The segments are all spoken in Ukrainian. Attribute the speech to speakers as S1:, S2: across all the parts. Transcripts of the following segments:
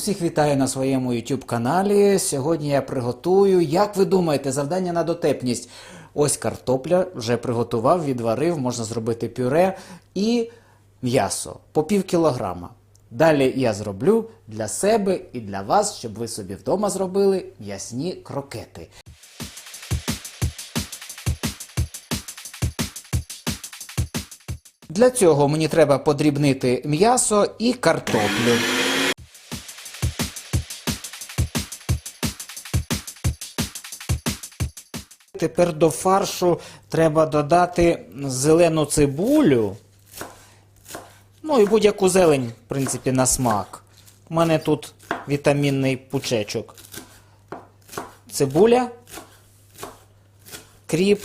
S1: Усіх вітаю на своєму YouTube каналі. Сьогодні я приготую, як ви думаєте, завдання на дотепність. Ось картопля вже приготував, відварив, можна зробити пюре і м'ясо по пів кілограма. Далі я зроблю для себе і для вас, щоб ви собі вдома зробили м'ясні крокети. Для цього мені треба подрібнити м'ясо і картоплю. Тепер до фаршу треба додати зелену цибулю. Ну і будь-яку зелень, в принципі, на смак. У мене тут вітамінний пучечок. Цибуля, кріп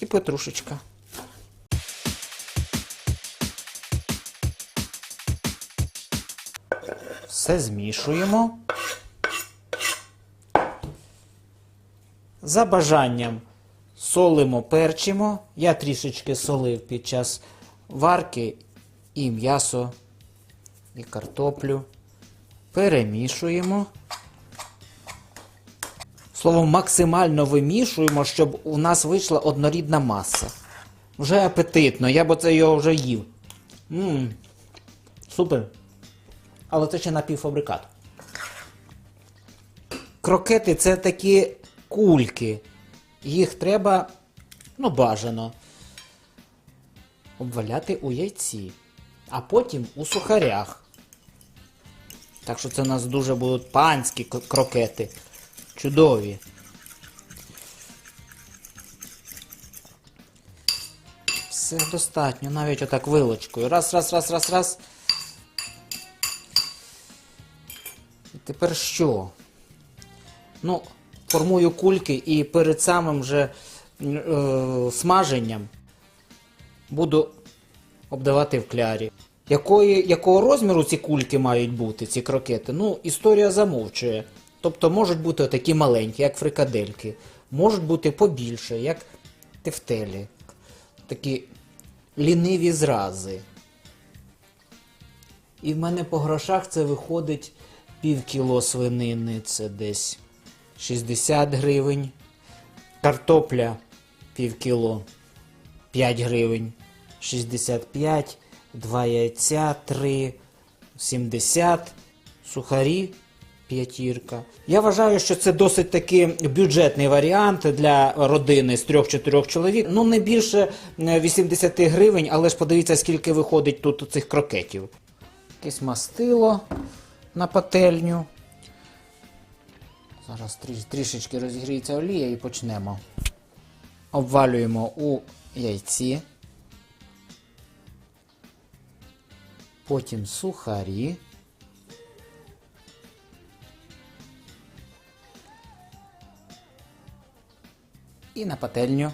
S1: і петрушечка. Все змішуємо. За бажанням солимо, перчимо. Я трішечки солив під час варки і м'ясо, і картоплю. Перемішуємо. Словом, максимально вимішуємо, щоб у нас вийшла однорідна маса. Вже апетитно, я б оце його вже їв. Ммм, супер. Але це ще напівфабрикат. Крокети це такі кульки. Їх треба, ну, бажано, обваляти у яйці, а потім у сухарях. Так що це у нас дуже будуть панські крокети. Чудові. Все достатньо, навіть отак вилочкою. Раз, раз, раз, раз, раз. І тепер що? Ну, формую кульки і перед самим же е, смаженням буду обдавати в клярі. Якої, якого розміру ці кульки мають бути, ці крокети? Ну, історія замовчує. Тобто можуть бути такі маленькі, як фрикадельки, можуть бути побільше, як тефтелі. Такі ліниві зрази. І в мене по грошах це виходить пів кіло свинини, це десь 60 гривень. Картопля пів кіло 5 гривень. 65, 2 яйця, 3, 70, сухарі, п'ятірка. Я вважаю, що це досить таки бюджетний варіант для родини з 3-4 чоловік. Ну, не більше е, 80 гривень, але ж подивіться, скільки виходить тут цих крокетів. Якесь мастило на пательню. Зараз тріш, трішечки розігріється олія і почнемо. Обвалюємо у яйці. Потім сухарі. І на пательню.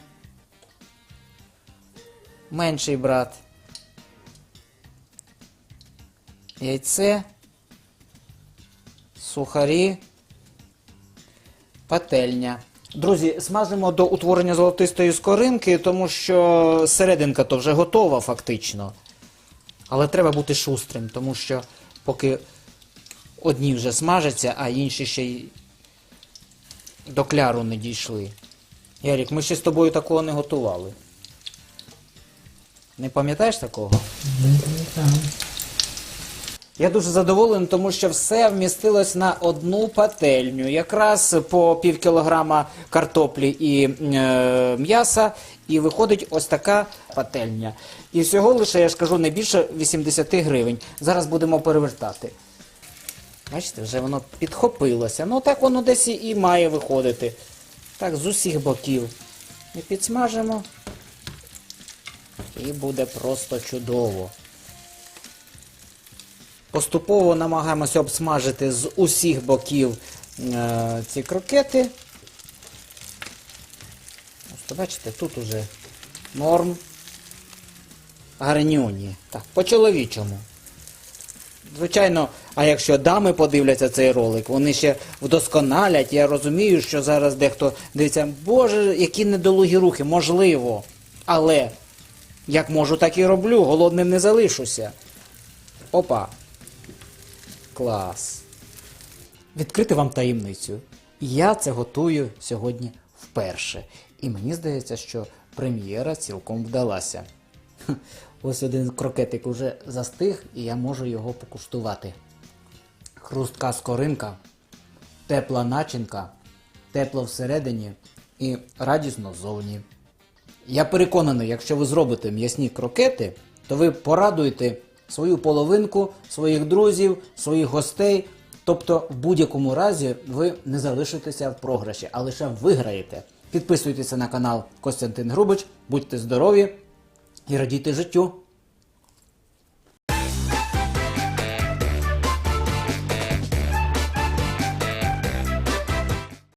S1: Менший брат. Яйце. Сухарі. Пательня. Друзі, смажимо до утворення золотистої скоринки, тому що серединка то вже готова фактично. Але треба бути шустрим, тому що поки одні вже смажаться, а інші ще й до кляру не дійшли. Ярік, ми ще з тобою такого не готували. Не пам'ятаєш такого? Я дуже задоволений, тому що все вмістилось на одну пательню. Якраз по пів кілограма картоплі і е, м'яса, і виходить ось така пательня. І всього лише, я ж кажу, не більше 80 гривень. Зараз будемо перевертати. Бачите, вже воно підхопилося. Ну так воно десь і- має виходити. Так, з усіх боків. І підсмажимо. І буде просто чудово. Поступово намагаємося обсмажити з усіх боків е, ці крокети. Ось, бачите, тут уже норм. Гарнюні. Так, по-чоловічому. Звичайно, а якщо дами подивляться цей ролик, вони ще вдосконалять. Я розумію, що зараз дехто дивиться, боже, які недолугі рухи, можливо. Але як можу, так і роблю, голодним не залишуся. Опа. Клас. Відкрити вам таємницю. Я це готую сьогодні вперше. І мені здається, що прем'єра цілком вдалася. Ось один крокетик уже застиг, і я можу його покуштувати. Хрустка скоринка, тепла начинка, тепло всередині і радісно ззовні. Я переконаний, якщо ви зробите м'ясні крокети, то ви порадуєте свою половинку, своїх друзів, своїх гостей. Тобто, в будь-якому разі ви не залишитеся в програші, а лише виграєте. Підписуйтеся на канал Костянтин Грубич, будьте здорові і радійте життю!